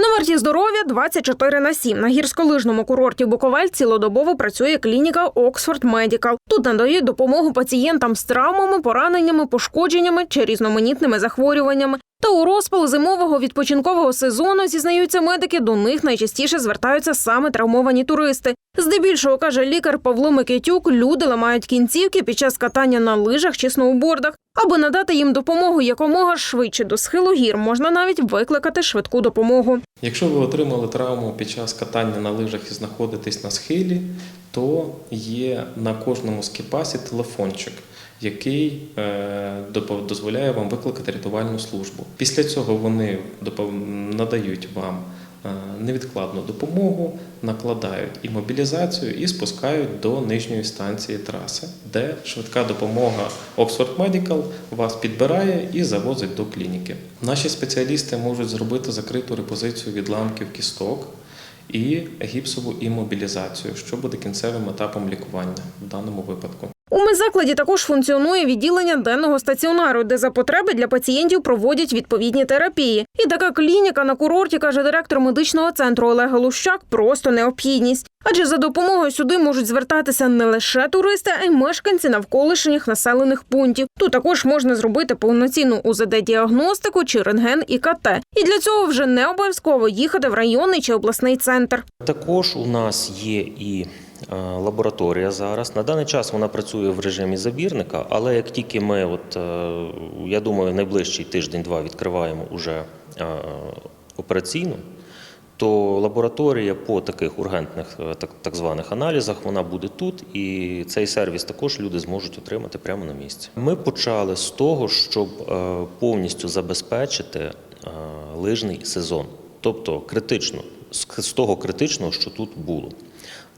На варті здоров'я 24 на 7. На гірськолижному курорті Буковель цілодобово працює клініка Оксфорд Медікал. Тут надають допомогу пацієнтам з травмами, пораненнями, пошкодженнями чи різноманітними захворюваннями. Та у розпал зимового відпочинкового сезону зізнаються медики. До них найчастіше звертаються саме травмовані туристи. Здебільшого каже лікар Павло Микитюк, люди ламають кінцівки під час катання на лижах чи сноубордах. Аби надати їм допомогу якомога швидше до схилу гір, можна навіть викликати швидку допомогу. Якщо ви отримали травму під час катання на лижах і знаходитесь на схилі, то є на кожному скіпасі телефончик, який е, дозволяє вам викликати рятувальну службу. Після цього вони надають вам е, невідкладну допомогу, накладають імобілізацію і спускають до нижньої станції траси, де швидка допомога Oxford Medical вас підбирає і завозить до клініки. Наші спеціалісти можуть зробити закриту репозицію відламків кісток і гіпсову імобілізацію, що буде кінцевим етапом лікування в даному випадку. У медзакладі також функціонує відділення денного стаціонару, де за потреби для пацієнтів проводять відповідні терапії. І така клініка на курорті, каже директор медичного центру Олег Галущак, просто необхідність. Адже за допомогою сюди можуть звертатися не лише туристи, а й мешканці навколишніх населених пунктів. Тут також можна зробити повноцінну УЗД-діагностику чи рентген і КТ. І для цього вже не обов'язково їхати в районний чи обласний центр. Також у нас є і лабораторія зараз. На даний час вона працює в режимі забірника, але як тільки ми, от, е, я думаю, найближчий тиждень-два відкриваємо уже е, операційну, то лабораторія по таких ургентних е, так, так званих аналізах вона буде тут, і цей сервіс також люди зможуть отримати прямо на місці. Ми почали з того, щоб е, повністю забезпечити е, лижний сезон, тобто критично з того критичного, що тут було.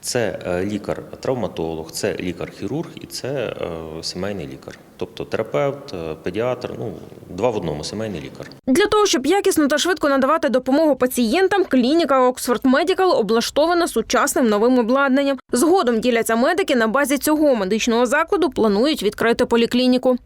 Це е, лікар-травматолог, це лікар-хірург і це е, сімейний лікар, тобто терапевт, е, педіатр, ну два в одному сімейний лікар. Для того, щоб якісно та швидко надавати допомогу пацієнтам, клініка Oxford Medical облаштована сучасним новим обладнанням. Згодом діляться медики на базі цього медичного закладу. Планують відкрити поліклініку.